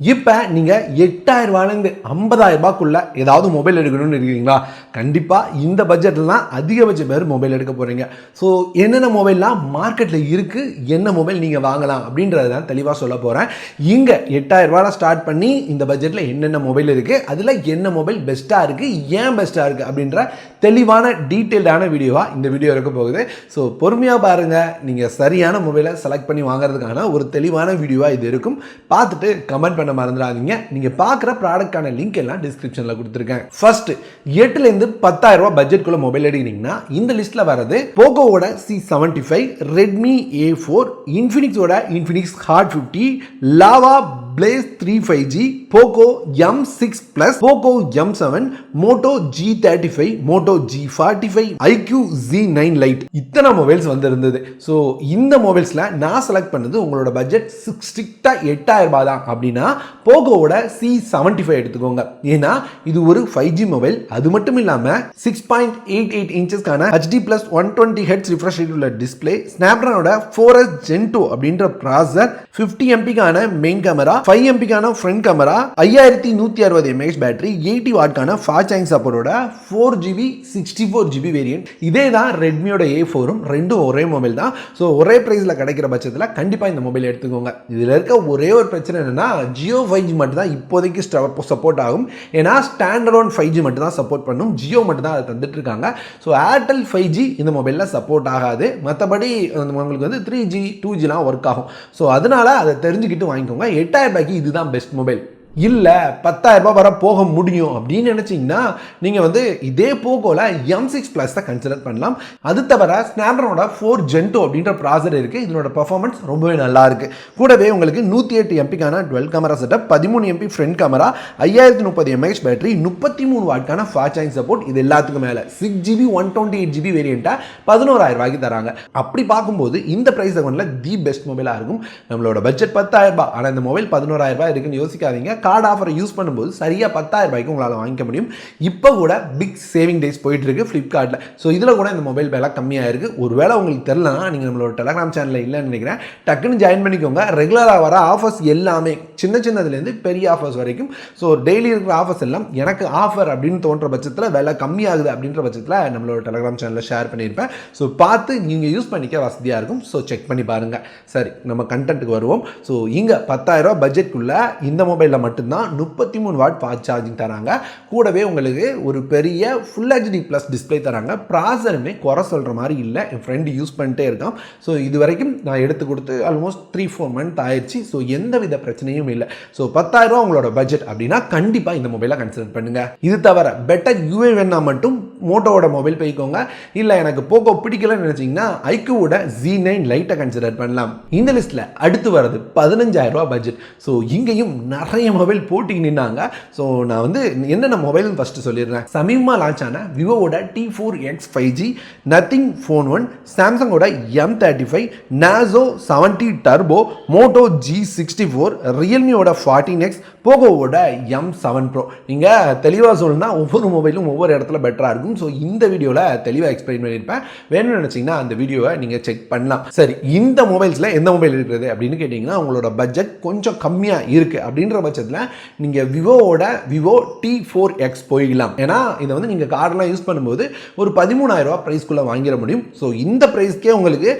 இப்போ நீங்கள் எட்டாயிரம் ரூபாயிலேருந்து ஐம்பதாயிரம் ரூபாய்க்குள்ள ஏதாவது மொபைல் எடுக்கணும்னு இருக்கீங்களா? கண்டிப்பாக இந்த பட்ஜெட்டில் தான் அதிகபட்ச பேர் மொபைல் எடுக்க போகிறீங்க ஸோ என்னென்ன மொபைல்லாம் மார்க்கெட்டில் இருக்குது என்ன மொபைல் நீங்கள் வாங்கலாம் அப்படின்றத தான் தெளிவாக சொல்ல போகிறேன் இங்கே எட்டாயிரம் ரூபாயில் ஸ்டார்ட் பண்ணி இந்த பட்ஜெட்டில் என்னென்ன மொபைல் இருக்குது அதில் என்ன மொபைல் பெஸ்ட்டாக இருக்குது ஏன் பெஸ்ட்டாக இருக்குது அப்படின்ற தெளிவான டீட்டெயில்டான வீடியோவாக இந்த வீடியோ இருக்க போகுது. ஸோ பொறுமையாக பாருங்கள் நீங்கள் சரியான மொபைலை செலக்ட் பண்ணி வாங்குறதுக்கான ஒரு தெளிவான வீடியோவாக இது இருக்கும். பார்த்துட்டு கமெண்ட் பண்ணி மறந்துடாதீங்க. நீங்கள் பார்க்குற ப்ராடக்டான லிங்க் எல்லாம் டிஸ்கிரிப்ஷனில் கொடுத்துருக்கேன். ஃபர்ஸ்ட் எட்டுலேருந்து பத்தாயிரம் ரூபா பட்ஜெட்குள்ள மொபைல் எடுக்கிறீங்கன்னா இந்த லிஸ்ட்டில் வரது போகோவோட C seventy five Redmi A four இன்ஃபினிக்ஸோட Infinix Hot fifty Lava Blaze three five G Poco M six plus Poco M seven Moto G thirty five Moto G forty five iQOO G nine lite இத்தனை mobiles வந்து இருந்தது so இந்த மொபைல்ஸில் நான் select பண்ணது உங்களோட budget ஸ்ட்ரிக்டாக எட்டாயிரம் ரூபாய் தான். அப்படின்னா போகோவோட சி செவன்ட்டி ஃபைவ் எடுத்துக்கோங்க. ஏன்னா இது ஒரு ஃபைவ் ஜி மொபைல் அது மட்டும் இல்லாமல் six point eight eight இன்ச்சஸ்க்கான HD plus one twenty hertz refresh உள்ள டிஸ்பிளே ஸ்னாப்ட்ரானோட ஃபோர் எஸ் ஜென் டூ அப்படின்ற ப்ராசர் ஃபிஃப்டி எம்பிக்கான மெயின் கேமரா ஃபைவ் எம்பிக்கான ஃப்ரண்ட் கேமரா ஐயாயிரத்தி நூற்றி அறுபது எம்ஏஹெச் பேட்டரி எயிட்டி வாட்கான ஃபாஸ்ட் சார்ஜிங் சப்போர்ட்டோட four GB sixty four GB variant இதே தான் ரெட்மியோட ஏ ஃபோரும் ரெண்டும் ஒரே மொபைல் தான். ஸோ ஒரே ப்ரைஸில் கிடைக்கிற பட்சத்தில் கண்டிப்பாக இந்த மொபைல் எடுத்துக்கோங்க. இதில் இருக்க ஒரே ஒரு பிரச்சனை என்னென்னா ஜியோ ஃபைவ் ஜி மட்டும் தான் இப்போதைக்கு சப்போர்ட் ஆகும். ஏன்னா ஸ்டாண்டர்ட் ஃபைவ் ஜி மட்டும் தான் சப்போர்ட் பண்ணும். ஜியோ மட்டும் தான் அதை தந்துட்டு இருக்காங்க ஸோ ஏர்டெல் ஃபைவ் ஜி இந்த மொபைலில் சப்போர்ட் ஆகாது மற்றபடி உங்களுக்கு வந்து த்ரீ ஜி டூ ஜிலாம் ஒர்க் ஆகும். ஸோ அதனால அதை தெரிஞ்சுக்கிட்டு வாங்கிக்கோங்க. எட்டாயிரம் ரூபாய்க்கு இதுதான் பெஸ்ட் மொபைல் இல்லை பத்தாயிரரூபா ரூபாய் வர போக முடியும் அப்படின்னு நினச்சிங்கன்னா நீங்கள் வந்து இதே போகோல எம் சிக்ஸ் ப்ளஸ் தான் கன்சிடர் பண்ணலாம். அது தவிர ஸ்னாப்ட்ரானோட ஃபோர் ஜென்டோ அப்படின்ற ப்ராசர் இருக்குது இதனோட பர்ஃபார்மன்ஸ் ரொம்பவே நல்லா இருக்குது கூடவே உங்களுக்கு நூற்றி எட்டு எம்பிக்கான டுவெல் கேமரா செட்டப் பதிமூணு எம்பி ஃப்ரண்ட் கேமரா ஐயாயிரத்தி முப்பது எம்ஏஹெச் பேட்டரி முப்பத்தி மூணு வாட்கான ஃபாஸ்ட் சார்ஜிங் சப்போர்ட் இது எல்லாத்துக்கும் மேலே. Six GB one twenty eight GB வேரியண்ட்டாக பதினோராயிரம் ரூபாய்க்கு தராங்க. அப்படி பார்க்கும்போது இந்த ப்ரைஸ் கொண்டில் தி பெஸ்ட் மொபைலாக இருக்கும். நம்மளோட பட்ஜெட் பத்தாயிரம் ரூபாய். ஆனால் இந்த மொபைல் பதினோராயிரம் ரூபாய் இருக்குன்னு யோசிக்காதீங்க. கார்டு ஆஃபரை யூஸ் பண்ணும்போது சரியாக பத்தாயிரம் ரூபாய்க்கு உங்களால் வாங்கிக்க முடியும். இப்போ கூட பிக் சேவிங் டேஸ் போயிட்டு இருக்கு ஃப்ளிப்கார்ட்டில் ஸோ இதில் கூட இந்த மொபைல் விலை கம்மியாக இருக்குது ஒருவேளை உங்களுக்கு தெரிலனா நீங்கள் நம்மளோட டெலகிராம் சேனலில் இல்லைன்னு நினைக்கிறேன். டக்குன்னு ஜாயின் பண்ணிக்கோங்க. ரெகுலராக வர ஆஃபர்ஸ் எல்லாமே சின்ன சின்னதுலேருந்து பெரிய ஆஃபர்ஸ் வரைக்கும். ஸோ டெய்லி இருக்கிற ஆஃபர்ஸ் எல்லாம் எனக்கு ஆஃபர் அப்படின்னு தோன்ற பட்சத்தில் விலை கம்மியாகுது அப்படின்ற பட்சத்தில் நம்மளோட டெலகிராம் சேனலில் ஷேர் பண்ணியிருப்பேன். ஸோ பார்த்து நீங்கள் யூஸ் பண்ணிக்க வசதியாக இருக்கும். ஸோ செக் பண்ணி பாருங்கள் சரி நம்ம கண்டென்ட்டுக்கு வருவோம். ஸோ இங்கே பத்தாயிரம் பட்ஜெட்குள்ளே இந்த மொபைலில் மட்டும்தான் முப்பத்தி மூணு வாட் ஃபாஸ்ட் சார்ஜிங் தராங்க. கூடவே உங்களுக்கு ஒரு பெரிய ஃபுல் ஹெச்டி ப்ளஸ் டிஸ்பிளே தராங்க. ப்ராசருமே குறை சொல்கிற மாதிரி இல்லை. என் ஃப்ரெண்டு யூஸ் பண்ணிட்டே இருக்கான். ஸோ இது வரைக்கும் நான் எடுத்து கொடுத்து ஆல்மோஸ்ட் த்ரீ ஃபோர் மந்த் ஆயிடுச்சு. ஸோ எந்த வித பிரச்சனையும் இல்லை. ஸோ பத்தாயிரம் உங்களோட பட்ஜெட் அப்படின்னா கண்டிப்பாக இந்த மொபைலை கன்சிடர் பண்ணுங்கள் இது தவிர பெட்டர் யூஏ வேணா மட்டும் மோட்டோவோட மொபைல் போய்க்கோங்க இல்லை எனக்கு போக்கோ பிடிக்கலன்னு நினச்சிங்கன்னா ஐக்யூவோட ஜி நைன் லைட்டை கன்சிடர் பண்ணலாம். இந்த லிஸ்ட்டில் அடுத்து வரது பதினஞ்சாயிரம் ரூபா பட்ஜெட் ஸோ இங்கேயும் நிறைய மொபைல் போட்டிக்கு நின்னாங்க. ஸோ நான் வந்து என்னென்ன மொபைல்னு ஃபஸ்ட்டு சொல்லிடுறேன். சமீபமாக லான்ச் ஆன விவோவோட T four X five G Nothing Phone one சாம்சங்கோட M thirty five Narzo seventy Turbo Moto G sixty four ரியல்மியோட fourteen X போகோவோட எம் செவன் ப்ரோ நீங்கள் தெளிவாக சொல்லணும்னா ஒவ்வொரு மொபைலும் ஒவ்வொரு இடத்துல பெட்டராக இருக்கும். ஸோ இந்த வீடியோவில் தெளிவாக எக்ஸ்பிளைன் பண்ணியிருப்பேன். வேணும்னு நினச்சிங்கன்னா அந்த வீடியோவை நீங்கள் செக் பண்ணலாம். சரி இந்த மொபைல்ஸில் எந்த மொபைல் இருக்கிறது அப்படின்னு கேட்டிங்கன்னா உங்களோட பட்ஜெட் கொஞ்சம் கம்மியாக இருக்குது அப்படின்ற பட்சத்தில் நீங்கள் விவோவோட விவோ டி ஃபோர் எக்ஸ் போயிடலாம். ஏன்னா இதை வந்து நீங்கள் கார்டெலாம் யூஸ் பண்ணும்போது ஒரு பதிமூணாயிரம் ரூபா ப்ரைஸ்க்குள்ளே வாங்கிட முடியும். ஸோ இந்த ப்ரைஸ்க்கே உங்களுக்கு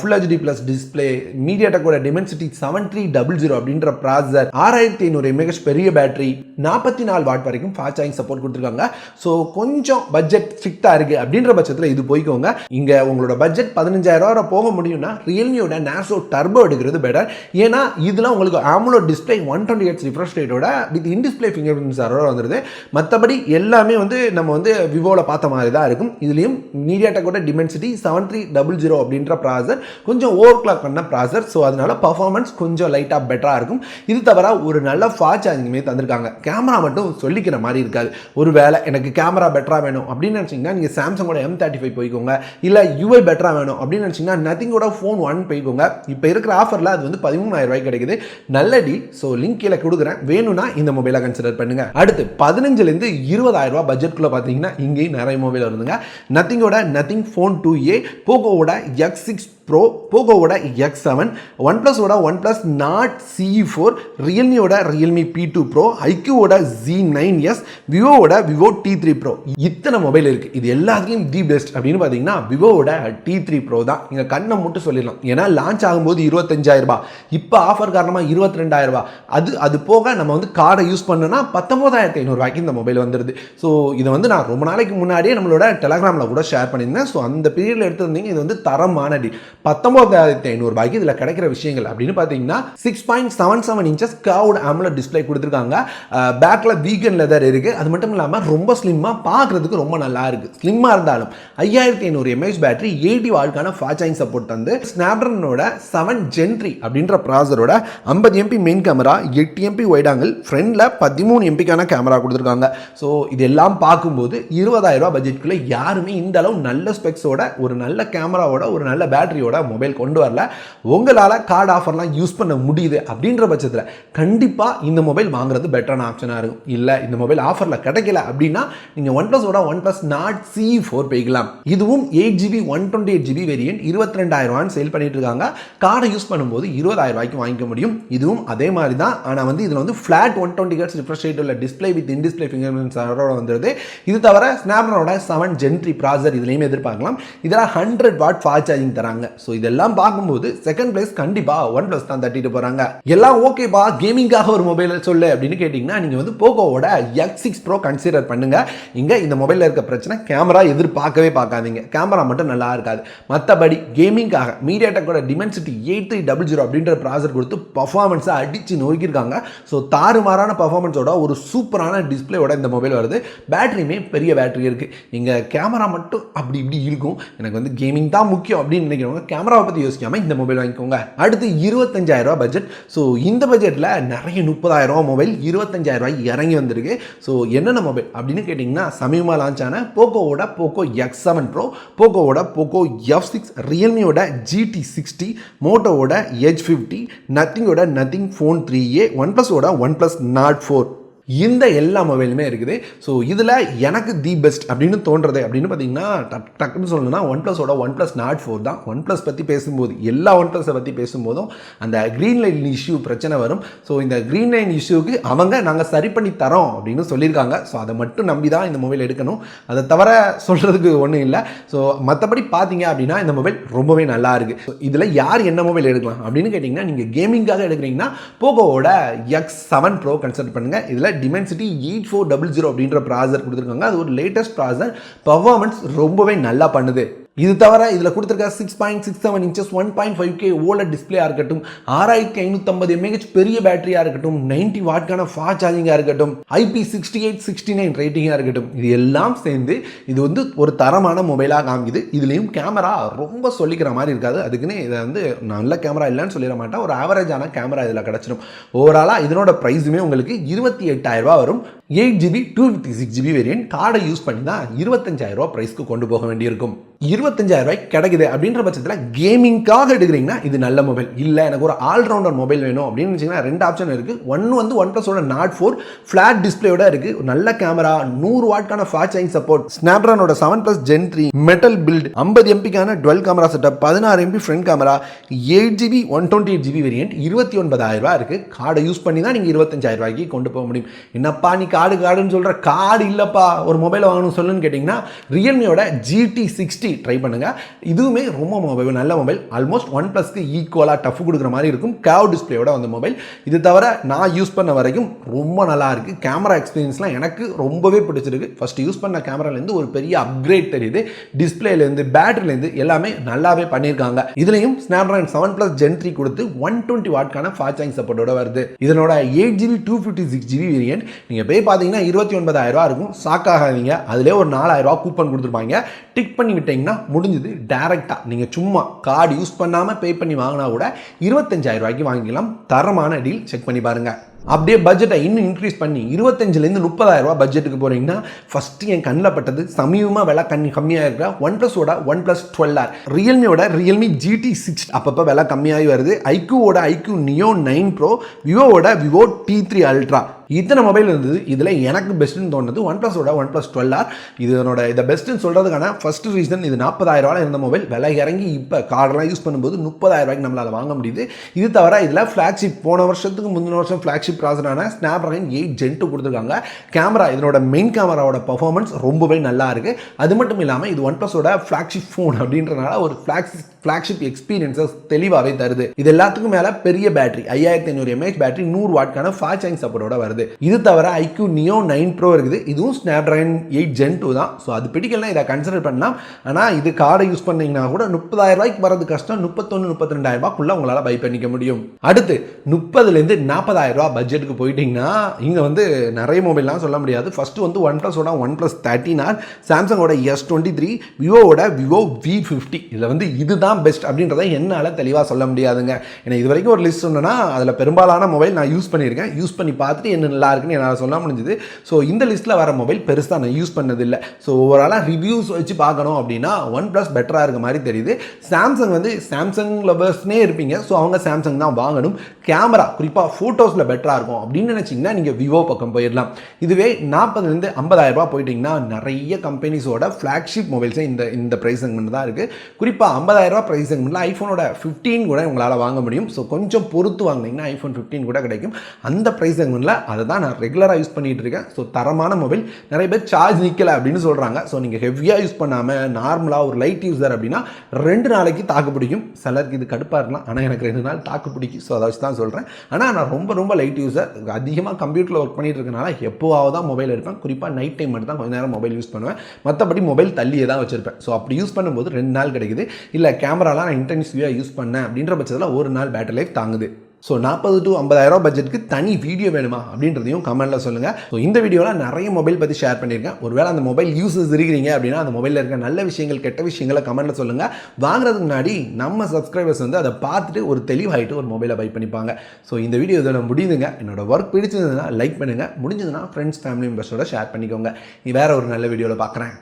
full HD plus display media டெக்கோட Dimensity seven three double zero அப்படின்ற ப்ராசர் ஆறாயிரத்தி ஐநூறு எம்ஏஹெச் பெரிய பேட்டரி நாற்பத்தி நாலு வாட் வரைக்கும் ஃபாஸ்ட் சார்ஜிங் சப்போர்ட் கொடுத்துருக்காங்க. ஸோ கொஞ்சம் பட்ஜெட் ஸ்ட்ரிக்டாக இருக்குது அப்படின்ற பட்சத்தில் இது போய்க்கோங்க. இங்கே உங்களோட பட்ஜெட் பதினஞ்சாயிரம் ரூபா போக முடியும்னா ரியல்மியோட நேசோ டர்போ எடுக்கிறது பெட்டர் ஏன்னா இதில் உங்களுக்கு AMOLED display one twenty eight refresh ரேட்டோட with in display finger print server வந்துருது. மற்றபடி எல்லாமே வந்து நம்ம வந்து விவோவில் பார்த்த மாதிரி தான் இருக்கும். இதுலேயும் media Dimensity seven three double zero அப்படின்ற ப்ராசர் கொஞ்சம் ஓவர் கிளாக் பண்ண ப்ராசர் ஸோ அதனால பர்ஃபார்மன்ஸ் கொஞ்சம் லைட்டாக பெட்டராக இருக்கும். இது தவிர ஒரு நல்ல ஃபாஸ்ட் சார்ஜிங்குமே தந்திருக்காங்க. கேமரா மட்டும் சொல்லிக்கிற மாதிரி இருக்காது. ஒரு வேளை எனக்கு கேமரா பெட்டராக வேணும் அப்படின்னு அப்படின்னு நினச்சிங்கன்னா நீங்கள் சாம்சங்கோட எம் தேர்ட்டி ஃபைவ் போய்க்கோங்க. இல்லை யூஐ பெட்டராக வேணும் அப்படின்னு நினச்சிங்கன்னா நத்திங்கோட ஃபோன் ஒன் போய்க்கோங்க. இப்போ இருக்கிற ஆஃபரில் அது வந்து பதிமூணாயிரம் ரூபாய்க்கு கிடைக்குது. நல்ல டீல் ஸோ லிங்க் கீழே கொடுக்குறேன். வேணும்னா இந்த மொபைலை கன்சிடர் பண்ணுங்க. அடுத்து பதினஞ்சுலேருந்து இருபதாயிரம் ரூபா பட்ஜெட்குள்ளே பார்த்தீங்கன்னா இங்கேயும் நிறைய மொபைல் வருதுங்க. நத்திங்கோட நத்திங் ஃபோன் டூ ஏ போகோவோட எக்ஸ் சிக்ஸ் ப்ரோ போகோவோட X seven one ப்ளஸோட one plus Nord C four ரியல்மியோட Realme P two pro ஐக்யூவோட ஜி நைன் எஸ் விவோவோட விவோ டி த்ரீ ப்ரோ இத்தனை மொபைல் இருக்குது இது எல்லாத்துலேயும் தி பெஸ்ட் அப்படின்னு பார்த்தீங்கன்னா விவோவோட டி த்ரீ ப்ரோ தான். நீங்கள் கண்ணை மட்டும் சொல்லிடலாம். ஏன்னா லான்ச் ஆகும்போது இருபத்தஞ்சாயிரரூபா இப்போ ஆஃபர் காரணமாக இருபத்தி ரெண்டாயிரரூபா அது அது போக நம்ம வந்து கார்டை யூஸ் பண்ணோன்னா பத்தொம்போதாயிரத்தி ஐநூறுரூவாய்க்கு இந்த மொபைல் வந்துடுது ஸோ இதை வந்து நான் ரொம்ப நாளைக்கு முன்னாடியே நம்மளோட டெலகிராமில் கூட ஷேர் பண்ணியிருந்தேன். ஸோ அந்த பீரியடில் எடுத்திருந்தீங்க. இது வந்து தரமான டீல் பத்தொம்போதாயிரத்தி ஐநூறுபாய்க்கு இதில் கிடைக்கிற விஷயங்கள் அப்படின்னு பார்த்தீங்கன்னா six point seven seven inches curved AMOLED display கொடுத்துருக்காங்க. பேக்கில் வீகன் லெதர் இருக்குது அது மட்டும் இல்லாமல் ரொம்ப ஸ்லிம்மாக பார்க்குறதுக்கு ரொம்ப நல்லா இருக்குது ஸ்லிம்மாக இருந்தாலும் ஐயாயிரத்தி ஐநூறு எம்ஏஹெச் பேட்டரி எயிட்டி வாழ்க்கான ஃபாஸ்ட் சப்போர்ட் தந்து ஸ்னாப்ட்ராகனோட செவன் ஜென்ட்ரி அப்படின்ற ப்ராசரோட ஐம்பது எம்பி மெயின் கேமரா எட்டு எம்பி ஒய்டாங்கிள் ஃப்ரண்டில் பதிமூணு எம்பிக்கான கேமரா கொடுத்துருக்காங்க. ஸோ இதெல்லாம் பார்க்கும்போது இருபதாயிரம் ரூபா பட்ஜெட்குள்ளே யாருமே இந்த அளவு நல்ல ஸ்பெக்ஸோட ஒரு நல்ல கேமராவோட ஒரு நல்ல பேட்டரியோட மொபைல் கொண்டு வரல. உங்களால் கார்டு ஆஃபர்லாம் யூஸ் பண்ண முடியுது அப்படின்ற பட்சத்தில் கண்டிப்பாக இந்த மொபைல் வாங்குறது பெட்டரான ஆப்ஷனாக இருக்கும். இல்லை இந்த மொபைல் ஆஃபரில் கிடைக்கல அப்படின்னா நீங்கள் one ப்ளஸோட one plus Nord C four போய்க்கலாம். இதுவும் eight GB one twenty eight GB variant இருபத்தி ரெண்டாயிரம் சேல் பண்ணிட்டு இருக்காங்க. கார்டை யூஸ் பண்ணும்போது இருபதாயிரம் ரூபாய்க்கு வாங்கிக்க முடியும். இதுவும் அதே மாதிரி தான். ஆனால் வந்து இதில் வந்து flat one twenty hertz refresh rate உள்ள display with in display finger பிரிண்ட்ஸோட வந்துருது. இது தவிர ஸ்னாப்ட்ராகனோட செவன் ஜென்ட்ரி ப்ராசர் இதுலையுமே எதிர்பார்க்கலாம். இதெல்லாம் ஹண்ட்ரட் வாட் ஃபாஸ்ட் சார்ஜிங் தராங்க. ஸோ இதெல்லாம் பார்க்கும்போது செகண்ட் பிளேஸ் கண்டிப்பாக ஒன் ப்ளஸ் தான் தட்டிட்டு போகிறாங்க எல்லாம் ஓகேப்பா கேமிங்காக ஒரு மொபைல் சொல்லு அப்படின்னு கேட்டிங்கன்னா நீங்கள் வந்து போகோவோட எக்ஸ் சிக்ஸ் ப்ரோ கன்சிடர் பண்ணுங்க. இங்கே இந்த மொபைலில் இருக்க பிரச்சனை கேமரா எதிர்பார்க்கவே பார்க்காதீங்க. கேமரா மட்டும் நல்லா இருக்காது. மற்றபடி கேமிங்காக media டெக்கோட Dimensity eight three double zero அப்படின்ற ப்ராசர் கொடுத்து பர்ஃபார்மன்ஸை அடித்து நொறுக்கியிருக்காங்க. ஸோ தாறுமாறான பர்ஃபார்மன்ஸோட ஒரு சூப்பரான டிஸ்பிளேயோட இந்த மொபைல் வருது. பேட்டரியுமே பெரிய பேட்டரி இருக்குது நீங்கள் கேமரா மட்டும் அப்படி இப்படி இருக்கும். எனக்கு வந்து கேமிங் தான் முக்கியம் அப்படின்னு நினைக்கிறவங்க கேமராவை பற்றி யோசிக்காமல் இந்த மொபைல் வாங்கிக்கோங்க. அடுத்து இருபத்தஞ்சாயிரரூபா பட்ஜெட் ஸோ இந்த பட்ஜெட்டில் நிறைய முப்பதாயிரரூபா மொபைல் இருபத்தஞ்சாயிரம் ரூபாய் இறங்கி வந்திருக்கு. ஸோ என்னென்ன மொபைல் அப்படின்னு கேட்டிங்கன்னா சமீபமாக லான்ச் ஆன போக்கோவோட போக்கோ எக்ஸ் செவன் ப்ரோ போக்கோவோட போக்கோ எஃப் சிக்ஸ் ரியல்மியோட ஜிடி சிக்ஸ்டி மோட்டோவோட H fifty நத்திங்கோட Nothing Phone three A one ப்ளஸோட one plus Nord four இந்த எல்லா மொபைலுமே இருக்குது. ஸோ இதில் எனக்கு தி பெஸ்ட் அப்படின்னு தோன்றது அப்படின்னு பார்த்தீங்கன்னா டக் டக்குன்னு சொல்லணும்னா ஒன் ப்ளஸோட ஒன் ப்ளஸ் நாட் ஃபோர் தான். ஒன் ப்ளஸ் பற்றி பேசும்போது எல்லா ஒன் ப்ளஸை பற்றி பேசும்போதும் அந்த க்ரீன் லைன் இஷ்யூ பிரச்சனை வரும். ஸோ இந்த க்ரீன் லைன் இஷ்யூக்கு அவங்க நாங்கள் சரி பண்ணி தரோம் அப்படின்னு சொல்லியிருக்காங்க. ஸோ அதை மட்டும் நம்பி தான் இந்த மொபைல் எடுக்கணும். அதை தவிர சொல்கிறதுக்கு ஒன்றும் இல்லை. ஸோ மற்றபடி பார்த்தீங்க அப்படின்னா இந்த மொபைல் ரொம்பவே நல்லா இருக்குது ஸோ இதில் யார் என்ன மொபைல் எடுக்கலாம் அப்படின்னு கேட்டிங்கன்னா நீங்கள் கேமிங்காக எடுக்கிறீங்கன்னா போகோவோட எக்ஸ் செவன் ப்ரோ கன்சல்ட் பண்ணுங்கள் இதில் Dimensity eight four double zero அப்படின்ற ப்ராசர் கொடுத்துருக்காங்க. அது ஒரு லேட்டஸ்ட் ப்ராசர் பர்ஃபார்மன்ஸ் ரொம்பவே நல்லா பண்ணுது. இது தவிர இதில் கொடுத்துருக்க six point six seven inches one point five K OLED டிஸ்பிளேயாக இருக்கட்டும் ஆறாயிரத்தி ஐநூற்றம்பது எம்ஏஹெச் பெரிய பேட்டரியாக இருக்கட்டும் நைன்டி வாட்கான ஃபாஸ்ட் சார்ஜிங்காக இருக்கட்டும் IP sixty eight sixty nine ரேட்டிங்காக இருக்கட்டும் இது எல்லாம் சேர்ந்து இது வந்து ஒரு தரமான மொபைலாக காமிக்குது. இதுலேயும் கேமரா ரொம்ப சொல்லிக்கிற மாதிரி இருக்காது. அதுக்குன்னு இதை வந்து நல்ல கேமரா இல்லைன்னு சொல்லிட மாட்டேன். ஒரு ஆவரேஜான கேமரா இதில் கிடச்சிடும் ஓவராலாக இதனோட ப்ரைஸுமே உங்களுக்கு இருபத்தி எட்டாயிரம் ரூபாய் வரும். Eight GB two fifty six GB variant கார்டை யூஸ் பண்ணி தான் இருபத்தஞ்சாயிரம் ரூபா ப்ரைஸ்க்கு கொண்டு போக வேண்டியிருக்கும். இருபத்தஞ்சாயிரம் ரூபாய் கிடைக்குது அப்படின்ற பட்சத்தில் கேமிங்காக எடுக்கிறீங்கன்னா இது நல்ல மொபைல் இல்லை எனக்கு ஒரு ஆல்ரவுண்டர் மொபைல் வேணும் அப்படின்னு வச்சிங்கன்னா ரெண்டு ஆப்ஷன் இருக்குது ஒன்று வந்து ஒன் ப்ளஸோட நாட் ஃபோர் ஃப்ளாட் டிஸ்பிளேயோட இருக்குது நல்ல கேமரா நூறு வாட்கான fast charging support ஸ்னாப்ட்ரானோட seven plus gen three metal build ஐம்பது எம்பிக்கான டுவெல் கேமரா செட்டப் பதினாறு MP front camera eight GB one twenty eight GB variant இருபத்தி ஒன்பதாயிரம் ரூபா இருக்குது கார்டை யூஸ் பண்ணி தான் நீங்கள் இருபத்தஞ்சாயிரம் ரூபாய்க்கு கொண்டு போக முடியும். என்னப்பா நீ கார்டு காடுன்னு சொல்கிற கார்டு இல்லைப்பா. ஒரு மொபைல் வாங்கணும் சொல்லுன்னு கேட்டிங்கன்னா ரியல்மியோட ஜிடி சிக்ஸ்டி ட்ரை பண்ணுங்கள் இதுவுமே ரொம்ப மொபைல் நல்ல மொபைல் ஆல்மோஸ்ட் ஒன் ப்ளஸ்க்கு ஈக்குவலாக டஃப் கொடுக்குற மாதிரி இருக்கும். கேவ் டிஸ்பிளேயோட வந்த மொபைல் இது தவிர நான் யூஸ் பண்ண வரைக்கும் ரொம்ப நல்லா இருக்குது கேமரா எக்ஸ்பீரியன்ஸ்லாம் எனக்கு ரொம்பவே பிடிச்சிருக்கு. ஃபஸ்ட்டு யூஸ் பண்ண கேமராலேருந்து ஒரு பெரிய அப்கிரேட் தெரியுது. டிஸ்பிளேலேருந்து பேட்டரிலேருந்து எல்லாமே நல்லாவே பண்ணியிருக்காங்க. இதுலேயும் Snapdragon seven plus gen three கொடுத்து ஒன் டுவெண்ட்டி வாட்கான ஃபாஸ்ட் சார்ஜிங் சப்போர்ட்டோட வருது. இதனோட eight GB two fifty six GB variant நீங்கள் போய் பார்த்தீங்கன்னா இருபத்தி ஒன்பதாயிரம் ரூபா இருக்கும். சாக்காகாதீங்க அதிலே ஒரு நாலாயிரம் ரூபா கூப்பன் கொடுத்துருப்பாங்க. டிக் பண்ணி விட்டீங்கன்னா முடிஞ்சது. டேரெக்டாக நீங்கள் சும்மா கார்டு யூஸ் பண்ணாமல் பே பண்ணி வாங்கினா கூட இருபத்தஞ்சாயிரம் ரூபாய்க்கு வாங்கிக்கலாம். தரமான டீல் செக் பண்ணி பாருங்கள் அப்படியே பட்ஜெட்டை இன்னும் இன்க்ரீஸ் பண்ணி இருபத்தஞ்சிலேருந்து முப்பதாயிரம் பட்ஜெட்டுக்கு போகிறீங்கன்னா ஃபஸ்ட்டு என் கண்ணில் பட்டது சமீபமாக விலை கம்மி கம்மியாக இருக்கிற ஒன் ப்ளஸோட ஒன் ப்ளஸ் டுவெல் ஆர் ரியல்மியோட ரியல்மி ஜிடி சிக்ஸ் அப்பப்போ விலை கம்மியாகி வருது. ஐக்யூவோட ஐக்யூ நியோ நைன் ப்ரோ விவோவோட விவோ டி த்ரீ அல்ட்ரா இத்தனை மொபைல் இருந்தது. இதில் எனக்கு பெஸ்ட்டுன்னு தோணுது ஒன் ப்ளஸோட ஒன் ப்ளஸ் டுவெல் ஆர் இதனோட இதை பெஸ்ட்டுன்னு சொல்கிறதுக்கான ஃபஸ்ட் ரீசன் இது நாற்பதாயிரம் ரூபாய் இருந்த மொபைல் விலை இறங்கி இப்போ கார்டெலாம் யூஸ் பண்ணும்போது முப்பதாயிரம் ரூபாய்க்கு நம்மளால் வாங்க முடியுது. இது தவிர இதில் ஃப்ளாக்ஷிப் போன வருஷத்துக்கு முந்தின வருஷம் ஃப்ளாக்ஷிப் ப்ராசரான ஸ்னாப் ட்ராகன் எயிட் ஜென்ட்டு கொடுத்துருக்காங்க. கேமரா இதனோட மெயின் கேமராவோட பர்ஃபார்மன்ஸ் ரொம்பவே நல்லா இருக்குது அது மட்டும் இல்லாமல் இது ஒன் ப்ளஸோட ஃப்ளாக்ஷிப் ஃபோன் அப்படின்றனால ஒரு ஃப்ளாக்ஷிப் ஃப்ளாக்ஷிப் எக்ஸ்பீரியன்ஸஸ் தெளிவாகவே தருது. இது எல்லாத்துக்கும் மேலே பெரிய பேட்டரி ஐயாயிரத்தி ஐநூறு எம்ஏஹெச் பேட்டரி நூறு வாட்கான ஃபாஸ்ட் சார்ஜிங் சப்போர்ட்டோட வருது. இது தவிர ஐக்யூ நியோ நைன் ப்ரோ இருக்குது. இதுவும் Snapdragon eight gen two தான். ஸோ அது பிடிக்கலாம் இதை கன்சிடர் பண்ணலாம். ஆனால் இது கார்டை யூஸ் பண்ணீங்கன்னா கூட முப்பதாயிரம் ரூபாய்க்கு வரது கஷ்டம். முப்பத்தொன்று முப்பத்தி ரெண்டாயிரம் ரூபாய்க்குள்ள உங்களால் பை பண்ணிக்க முடியும். அடுத்து முப்பதுலேருந்து நாற்பதாயிரம் ரூபா பட்ஜெட்டுக்கு போயிட்டீங்கன்னா இங்கே வந்து நிறைய மொபைல்லாம் சொல்ல முடியாது. ஃபஸ்ட்டு வந்து ஒன் ப்ளஸோட ஒன் ப்ளஸ் தேர்ட்டின் ஆர் சாம்சங்கோட எஸ் டுவெண்ட்டி த்ரீ விவோவோட விவோ வி ஃபிஃப்டி இதில் வந்து இதுதான் பெஸ்ட் அப்படின்றத என்னால் தெளிவாக சொல்ல முடியாதுங்க. ஏன்னா இது வரைக்கும் ஒரு லிஸ்ட் சொன்னேன்னா அதில் பெரும்பாலான மொபைல் நான் யூஸ் பண்ணியிருக்கேன். யூஸ் பண்ணி பார்த்துட்டு என்ன நல்லா இருக்குன்னு என்னால் சொல்ல முடிஞ்சுது. ஸோ இந்த லிஸ்ட்டில் வர மொபைல் பெருசாக நான் யூஸ் பண்ணதில்லை. ஸோ ஓவராலாக ரிவ்யூஸ் வச்சு பார்க்கணும் அப்படின்னா ஒன் ப்ளஸ் பெட்டராக இருக்க மாதிரி தெரியுது. சாம்சங் வந்து சாம்சங் லவர்ஸ்னே இருப்பீங்க. ஸோ அவங்க சாம்சங் தான் வாங்கணும். கேமரா குறிப்பாக ஃபோட்டோஸில் பெட்டராக இருக்கும் அப்படின்னு நினச்சிங்கன்னா நீங்கள் விவோ பக்கம் போயிடலாம். இதுவே நாற்பதுலேருந்து ஐம்பதாயிரம் ரூபா போயிட்டீங்கன்னா நிறைய கம்பெனிஸோட ஃப்ளாக்ஷிப் மொபைல்ஸே இந்த இந்த ப்ரைஸ் தான் இருக்குது குறிப்பாக ஐம்பதாயிரம் ப்ரைஸ் செக்மெண்ட்டில் ஐஃபோனோட ஃபிஃப்டீன் கூட உங்களால் வாங்க முடியும். ஸோ கொஞ்சம் பொறுத்து வாங்கினீங்கன்னா ஐஃபோன் ஃபிஃப்டீன் கூட கிடைக்கும். அந்த ப்ரைஸ் செக்மெண்ட்டில் அதை தான் நான் ரெகுலராக யூஸ் பண்ணிகிட்டு இருக்கேன். ஸோ தரமான மொபைல் நிறைய பேர் சார்ஜ் நிற்கலை அப்படின்னு சொல்கிறாங்க ஸோ நீங்கள் ஹெவியாக யூஸ் பண்ணாமல் நார்மலாக ஒரு லைட் யூஸர் அப்படின்னா ரெண்டு நாளைக்கு தாக்கு பிடிக்கும். சிலருக்கு இது கடுப்பாக இருக்கலாம். ஆனால் எனக்கு ரெண்டு நாள் தாக்கு பிடிக்கும். ஸோ அதை வச்சு தான் சொல்கிறேன் ஆனால் நான் ரொம்ப ரொம்ப லைட் யூஸர் அதிகமாக கம்ப்யூட்டரில் ஒர்க் பண்ணிட்டு இருக்கனால எப்போவாவது தான் மொபைல் எடுப்பேன். குறிப்பாக நைட் டைம் மட்டும் தான் கொஞ்சம் நேரம் மொபைல் யூஸ் பண்ணுவேன். மற்றபடி மொபைல் தள்ளியே தான் வச்சுருப்பேன். ஸோ அப்படி யூஸ் பண்ணும்போது ரெண்டு நாள் கிடைக்குது. இல்லை கேமராலாம் நான் இன்டென்சிவாக யூஸ் பண்ணேன் அப்படின்ற பட்சத்தில் ஒரு நாள் பேட்டரி லைஃப் தாங்குது. ஸோ நாற்பது டு ஐம்பதாயிரம் பட்ஜெட்டுக்கு தனி வீடியோ வேணுமா அப்படின்றதையும் கமெண்ட்டில் சொல்லுங்கள் ஸோ இந்த வீடியோவில் நிறைய மொபைல் பற்றி ஷேர் பண்ணியிருக்கேன். ஒருவேளை அந்த மொபைல் யூஸஸ் இருக்கிறீங்க அப்படின்னா அந்த மொபைலில் இருக்க நல்ல விஷயங்கள் கெட்ட விஷயங்களை கமெண்ட்டில் சொல்லுங்கள் வாங்குறதுக்கு முன்னாடி நம்ம சப்ஸ்கிரைபர்ஸ் வந்து அதை பார்த்துட்டு ஒரு தெளிவாயிட்டு ஒரு மொபைலை பை பண்ணிப்பாங்க. ஸோ இந்த வீடியோ இதில் முடியுதுங்க. என்னோட ஒர்க் பிடிச்சிருந்ததுன்னா லைக் பண்ணுங்கள் முடிஞ்சதுன்னா ஃப்ரெண்ட்ஸ் ஃபேமிலி மெம்பர்ஸோட ஷேர் பண்ணிக்கோங்க. நீ வேறு ஒரு நல்ல வீடியோவில் பார்க்குறேன்